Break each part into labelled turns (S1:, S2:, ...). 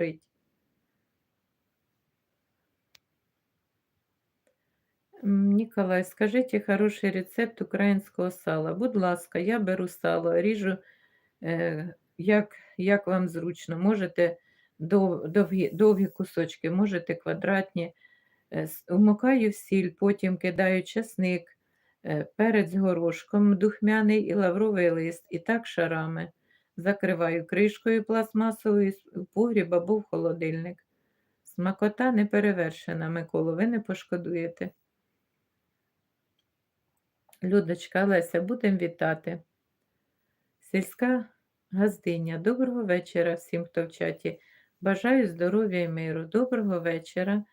S1: горить. Ніколай, скажіть хороший рецепт українського сала. Будь ласка, я беру сало, ріжу, е, як, як вам зручно. Можете дов- довгі, довгі кусочки, можете квадратні. Е, Вмикаю в сіль, потім кидаю чесник, е, перець горошком, духмяний і лавровий лист, і так шарами. Закриваю кришкою пластмасовою в погріб або в холодильник. Смакота не перевершена, Миколо, ви не пошкодуєте. Людочка Леся, будемо вітати. Сільська газдиня. Доброго вечора всім, хто в чаті. Бажаю здоров'я і миру. Доброго вечора.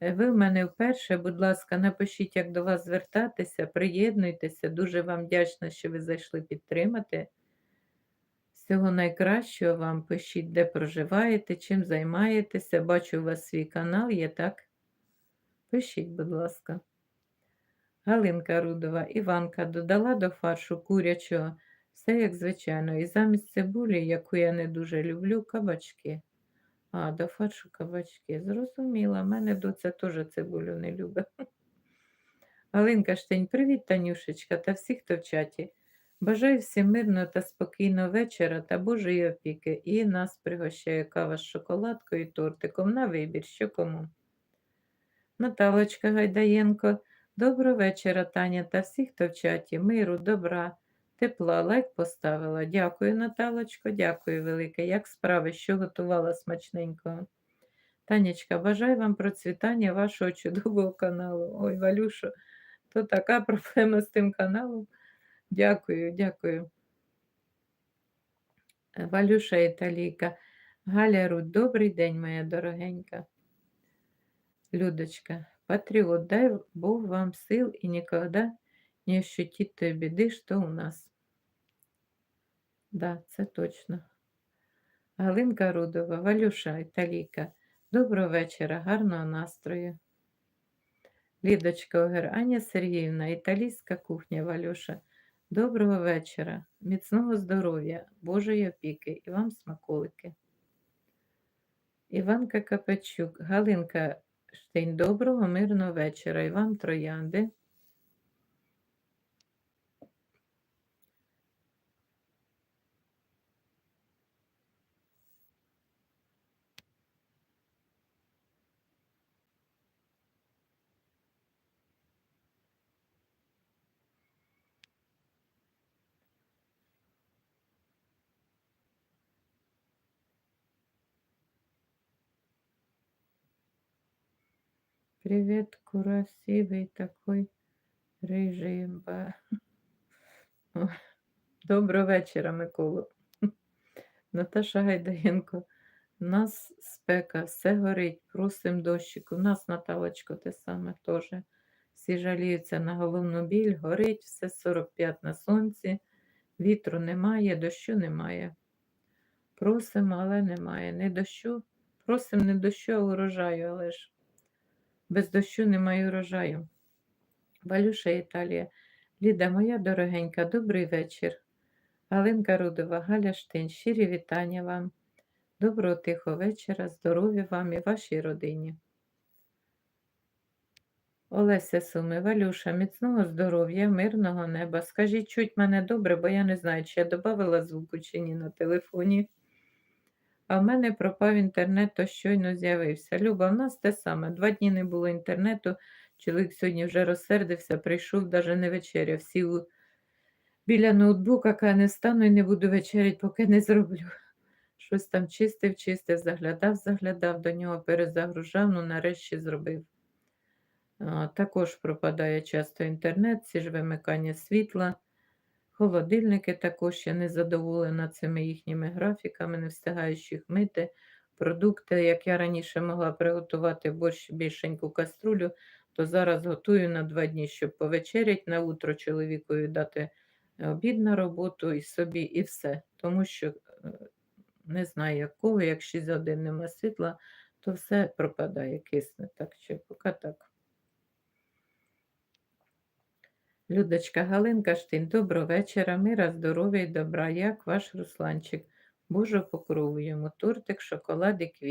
S1: Е, Ви в мене вперше, будь ласка, напишіть, як до вас звертатися, приєднуйтеся. Дуже вам вдячна, що ви зайшли підтримати. Всього найкращого вам пишіть, де проживаєте, чим займаєтеся. Бачу, у вас свій канал є, так? Пишіть, будь ласка. Галинка Рудова, Іванка додала до фаршу курячого, все як звичайно, і замість цибулі, яку я не дуже люблю, кабачки. А, до фаршу кабачки. Зрозуміла, мене доця теж цибулю не любить. Галинка Штень, привіт, Танюшечка, та всі, хто в чаті. Бажаю всім мирного та спокійного вечора та Божої опіки. І нас пригощає кава з шоколадкою і тортиком на вибір, що кому. Наталочка Гайдаєнко. Доброго вечора, Таня та всі, хто в чаті. Миру, добра, тепла, лайк поставила. Дякую, Наталочко, дякую велике. Як справи, що готувала смачненького? Танечка, бажаю вам процвітання вашого чудового каналу. Ой, Валюшо, то така проблема з тим каналом. Дякую, дякую. Е, Валюша Італійка. Галя Рудь, добрий день, моя дорогенька. Людочка, патриот, дай Бог вам сил и никогда не ощутить той беды, что у нас. Да, це точно. Галинка Рудова, Валюша Італійка, доброго вечора, гарного настрою. Лідочка Огер, Аня Сергіївна, італійська кухня, Валюша. Доброго вечора, міцного здоров'я, Божої опіки і вам смаколики. Іванка Капачук, Галинка Штейн, доброго, мирного вечора. І вам троянди. Привет, красивый такой рыжий. Доброго вечора, Миколу. Наташа Гайдаєнко. У нас спека, все горить, просим дощик. У нас, Наталочко, те саме теж. Всі жаліються на головну біль, горить, все 45 на сонці, вітру немає, дощу немає. Просимо, але немає. Не дощу. Просимо не дощу, а урожаю, але ж без дощу немає урожаю. Валюша Італія. Ліда, моя дорогенька, добрий вечір. Галинка Рудова, Галя Штин, щирі вітання вам. Доброго тихого вечора, здоров'я вам і вашій родині. Олеся Суми, Валюша, міцного здоров'я, мирного неба. Скажіть, чуть мене добре, бо я не знаю, чи я додавала звуку чи ні на телефоні. А в мене пропав інтернет, то щойно з'явився. Люба, в нас те саме. Два дні не було інтернету. Чоловік сьогодні вже розсердився, прийшов, навіть не вечеряв. Сів біля ноутбука, каже, не стану і не буду вечеряти, поки не зроблю. Щось там чистив, чистив, заглядав, заглядав, до нього перезагружав, ну нарешті зробив. Також пропадає часто інтернет, ці ж вимикання світла. Холодильники також я не задоволена цими їхніми графіками, не встигаючи їх мити. Продукти, як я раніше могла приготувати борщ більшеньку каструлю, то зараз готую на два дні, щоб повечерять на утро чоловікові дати обід на роботу і собі, і все. Тому що е, не знаю якого, як 6 годин нема світла, то все пропадає, кисне. Так що поки так. Людочка Галинка Штин, доброго вечора, мира, здоров'я і добра. Як ваш Русланчик? Божого покрову йому, тортик, шоколад і квіт.